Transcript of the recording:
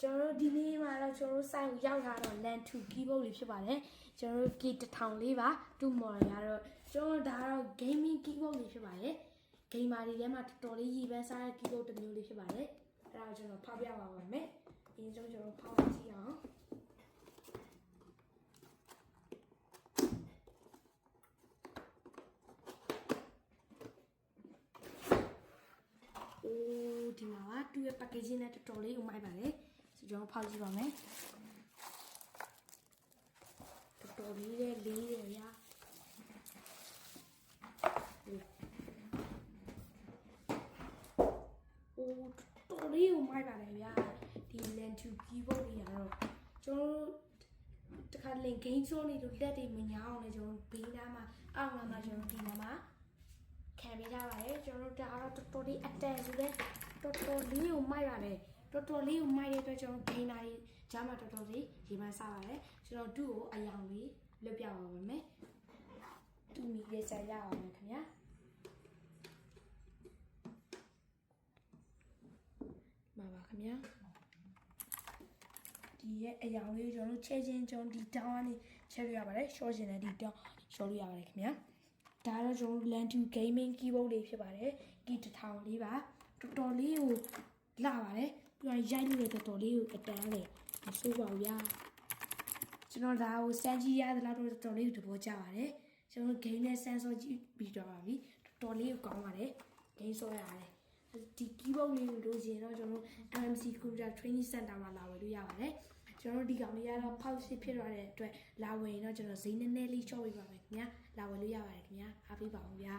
ကျွန်တော်တို့ဒီနေ့မှာတော့ကျွန်တော်တို့စိုက်ကိုရောက်လာတော့ LAN 2 keyboard လေးဖြစ်ပါတယ်ကျွန်တော်တို့ key တစ်ထောင်လေးပါ2 model ရတော့ကျွန်တော်ဒါကတော့ gaming keyboard လေးဖြစ်ပါတယ် gamer တွေထဲမှာတော်တော်လေးရည်ပန်းစားတဲ့ keyboard တစ်မျိုးလေးဖြစ်ပါတယ်အဲ့ဒါကိုကျွန်တော်ဖောက်ပြပါပါမယ်အရင်ဆုံးကျွန်တော်ဖောက်ကြည့်အောင်အိုးဒီမှာကသူ့ရဲ့ packaging နဲ့တော်တော်လေးဥမိုက်ပါတယ်ဆို ကျွန်တော်ဖောက်ကြည့်ပါမယ်တော်တော်လေးလေးလေးတယ်ဗျာအိုးတော်လေးကိုမိုက်ပါတယ်ဗျာဒီ LAN 2 keyboard တွေကတော့ကျွန်တော်တို့တခါလင် game zone တွေတို့လက်တွေမညာအောင်လဲကျွန်တော်ဘေးနားမှာအောက်နားမှာကျွန်တော်ဒီနားမှာခံပေးထားပါတယ်ကျွန်တော်တို့ဒါကတော့တော်တော်လေးအတန်ဆိုတဲ့တော်တော်လေးကိုမိုက်ပါတယ် တော်တော်လေးကိုမိုက်တဲ့အတွက်ကျွန်တော်ဂိမ်းနာကြီးဂျားမှာတော်တော်လေးရေပန်းစားပါတယ်ကျွန်တော်တို့ကိုအယောင်လေးလွတ်ပြပါမယ်တူမီရဲ့ကြာရအောင်ခင်ဗျာမှာပါခင်ဗျာဒီရဲ့အယောင်လေးကိုကျွန်တော်တို့ချဲချင်းကျွန်တော်ဒီတောင်းကနေချဲလို့ရပါတယ်ရှော့ရှင်နဲ့ဒီတောင်းရှော့လို့ရပါတယ်ခင်ဗျာဒါတော့ကျွန်တော်တို့ LAN 2 gaming keyboard လေးဖြစ်ပါတယ်ကီတစ်ထောင်လေးပါတော်တော်လေးကိုလာပါတယ် ပြီးတော့ရိုက်လို့တော်တော်လေးကိုအတန်းလေမဆိုးပါဘူးဗျာကျွန်တော်ဒါကိုစမ်းကြည့်ရတဲ့လောက်တော့တော်တော်လေးကိုတဘောကြပါတယ်ကျွန်တော် game နဲ့ sensor ကြည့်ပြီးတော့ပါပြီတော်တော်လေးကိုကောင်းပါတယ် game ဆော့ရတယ်ဒီ keyboard လေးကိုလို့ရှိရင်တော့ကျွန်တော်တို့ MMC Computer Training Center မှာလာဝယ်လို့ရပါတယ်ကျွန်တော်တို့ဒီကောင်လေးကတော့ဖောက်စစ်ဖြစ်သွားတဲ့အတွက်လာဝယ်ရင်တော့ကျွန်တော်ဈေးနည်းနည်းလေးချော့ပေးပါမယ်ခင်ဗျာလာဝယ်လို့ရပါတယ်ခင်ဗျာအားပေးပါအောင်ဗျာ